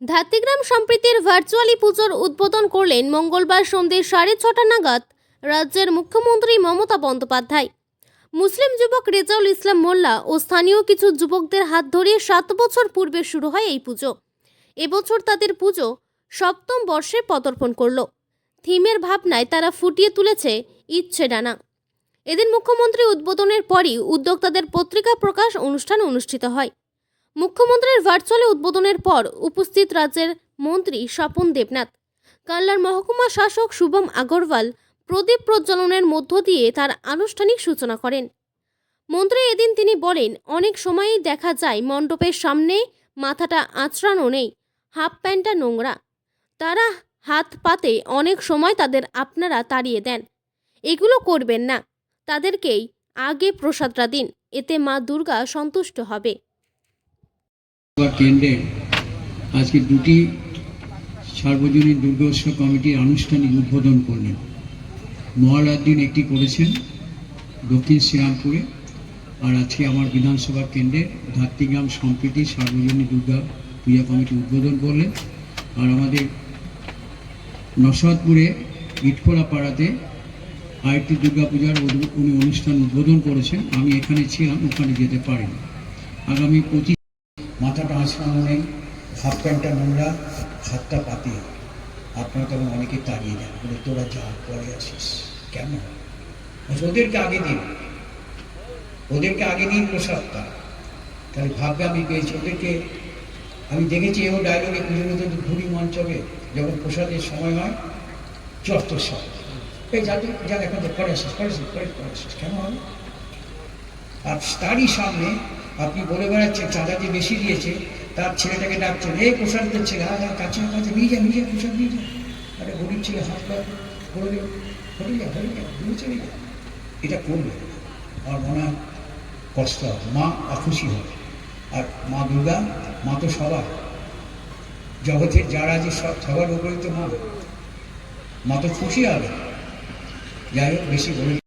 ধাত্রিগ্রাম সম্প্রীতির ভার্চুয়ালি পুজোর উদ্বোধন করলেন মঙ্গলবার সন্ধ্যে সাড়ে ছটা নাগাদ রাজ্যের মুখ্যমন্ত্রী মমতা বন্দ্যোপাধ্যায়। মুসলিম যুবক রেজাউল ইসলাম মোল্লা ও স্থানীয় কিছু যুবকদের হাত ধরে সাত বছর পূর্বে শুরু হয় এই পুজো। এবছর তাদের পুজো সপ্তম বর্ষে পদার্পণ করল। থিমের ভাবনায় তারা ফুটিয়ে তুলেছে ইচ্ছে ডানা। এদিন মুখ্যমন্ত্রী উদ্বোধনের পরই উদ্যোক্তাদের পত্রিকা প্রকাশ অনুষ্ঠান অনুষ্ঠিত হয়। মুখ্যমন্ত্রীর ভার্চুয়ালি উদ্বোধনের পর উপস্থিত রাজ্যের মন্ত্রী স্বপন দেবনাথ। কাল্লার মহকুমা শাসক শুভম আগরওয়াল প্রদীপ প্রজ্বলনের মধ্য দিয়ে তার আনুষ্ঠানিক সূচনা করেন। মন্ত্রী এদিন তিনি বলেন, অনেক সময়ই দেখা যায় মণ্ডপের সামনে মাথাটা আঁচড়ানো নেই, হাফ প্যান্টটা নোংরা। তারা হাত পাতে অনেক সময় তাদের আপনারা তাড়িয়ে দেন। এগুলো করবেন না। তাদেরকেই আগে প্রসাদটা দিন, এতে মা দুর্গা সন্তুষ্ট হবে। কেন্দ্রের আজকে দুটি সার্বজনীন দুর্গোৎসব কমিটির আনুষ্ঠানিক উদ্বোধন করলেন। মহালয়ার একটি করেছেন দক্ষিণ শ্রীরামপুরে, আর আজকে আমার বিধানসভা কেন্দ্রে ধাত্রিগ্রাম সম্প্রীতি সার্বজনীন দুর্গা পূজা কমিটি উদ্বোধন করলেন। আর আমাদের নসদপুরে ইটখোলা পাড়াতে আরেকটি দুর্গাপূজার উনি অনুষ্ঠান উদ্বোধন করেছেন। আমি এখানে ছিলাম, ওখানে যেতে পারিনি। আগামী পঁচিশ মাথাটা আঁচড়ানো নেই হাফ প্যান্টটা নোংরা হাতটা পাতে। আপনারা তখন অনেকে তাড়িয়ে দেন বলে তোরা যা পরে আসিস কেমন বলছে, ওদেরকে আগে দিন। ওদেরকে আগে দিন প্রসাদটা। তাহলে ভাববে আমি পেয়েছি। ওদেরকে আমি দেখেছি এও ডায়লগে পুজোর মধ্যে ঘুরি মঞ্চকে যখন প্রসাদের সময় হয় যত সব। এই যা তুই যা এখন পরে আসিস পরে আসিস পরে আসিস। কেন? হবে আর তারই সামনে আপনি বলে বেড়াচ্ছেন, চাঁদা যে বেশি দিয়েছে, তার ছেলেটাকে ডাকছেন, এই প্রসাদ দিচ্ছে হ্যাঁ হ্যাঁ কাছে কাছে নিয়ে যা নিয়ে যা, প্রসাদ নিয়ে যা। আরে গরিব ছেলে, হাত পা করে দেবে হয়ে যা হয়ে যা নিয়ে চলে যা। এটা করবে আমার মনে হয় কষ্ট হবে মা অখুশি হবে। আর মা দুর্গা, মা তো সবার। জগতের যারা আছে, সব, সবার উপরে তো মা। মা তো খুশি হবে। যাই হোক, বেশি বলে